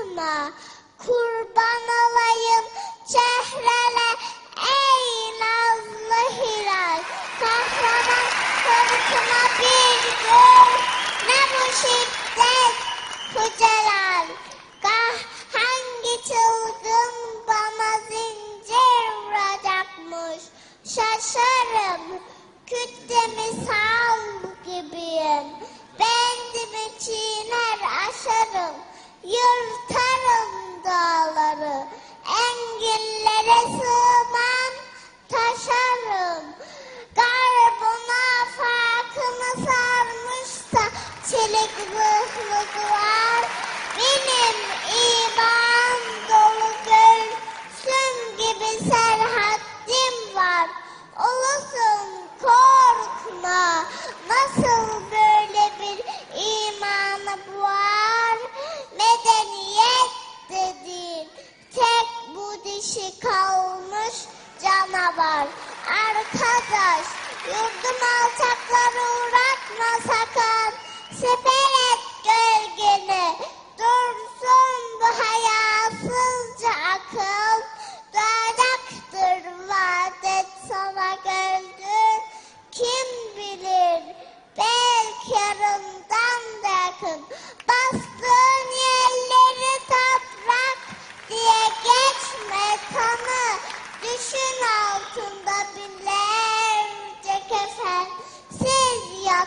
Çatma, kurban olayım çehrele, ey nazlı hilal. Kahraman korkuma bir gün, ne bu şiddet, bu celal. Kah hangi çılgın bana zincir vuracakmış? Şaşarım, kütlemi sal gibiyim. Bendimi çiğner aşarım, yırtarım Bless kalmış canavar. Arkadaş, yurdum alçakları uğratma sakın. Sefer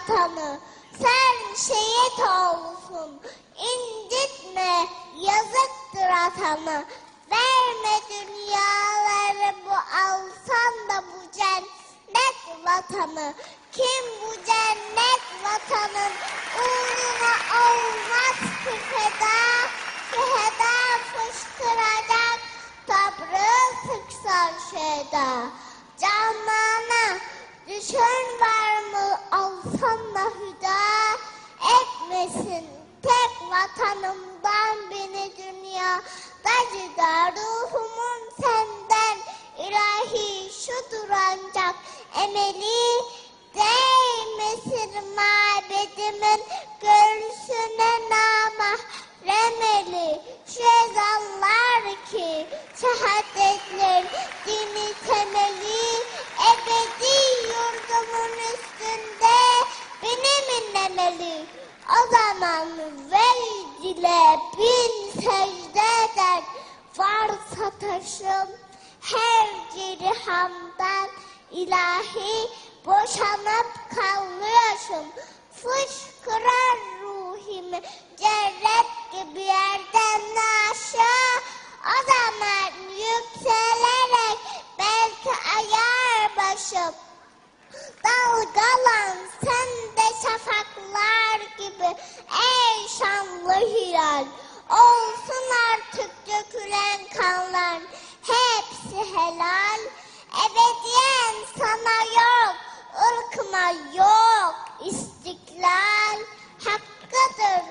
Siz yatanı, sen şehit olsun. İncitme, yazıktır atanı. Verme dünyaları bu alsan da bu cennet vatanı. Kim bu cennet vatanın uğruna olmaz ki feda, şeheda fışkıracak tabrı sıksan şeda. Vatanımdan beni dünya da ruhumun senden ilahi şudur ancak emeli değmesin mabedimin göğsüne namahremeli şu ezanlar ki şehadetler dini temeli ebedi yurdumun üstünde benim inlemeli o zaman vecdile bin secde eder varsa taşım her cirihamdan ilahi boşanıp kalıyorsun. Fışkırar ruhimi cerret gibi yerden aşağı. O zaman yükselerek belki ayar başım. Dalgalan helal. Ebediyen sana yok, ırkıma yok istiklal. Hakkıdır,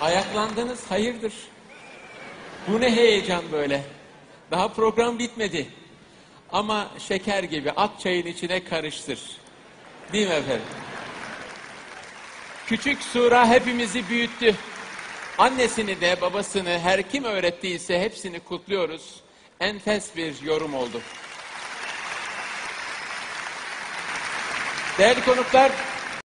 Ayaklandınız, hayırdır? Bu ne heyecan böyle? Daha program bitmedi. Ama şeker gibi at çayın içine karıştır. Değil mi efendim? Küçük Sura hepimizi büyüttü. Annesini de babasını her kim öğrettiyse hepsini kutluyoruz. Enfes bir yorum oldu. Değerli konuklar,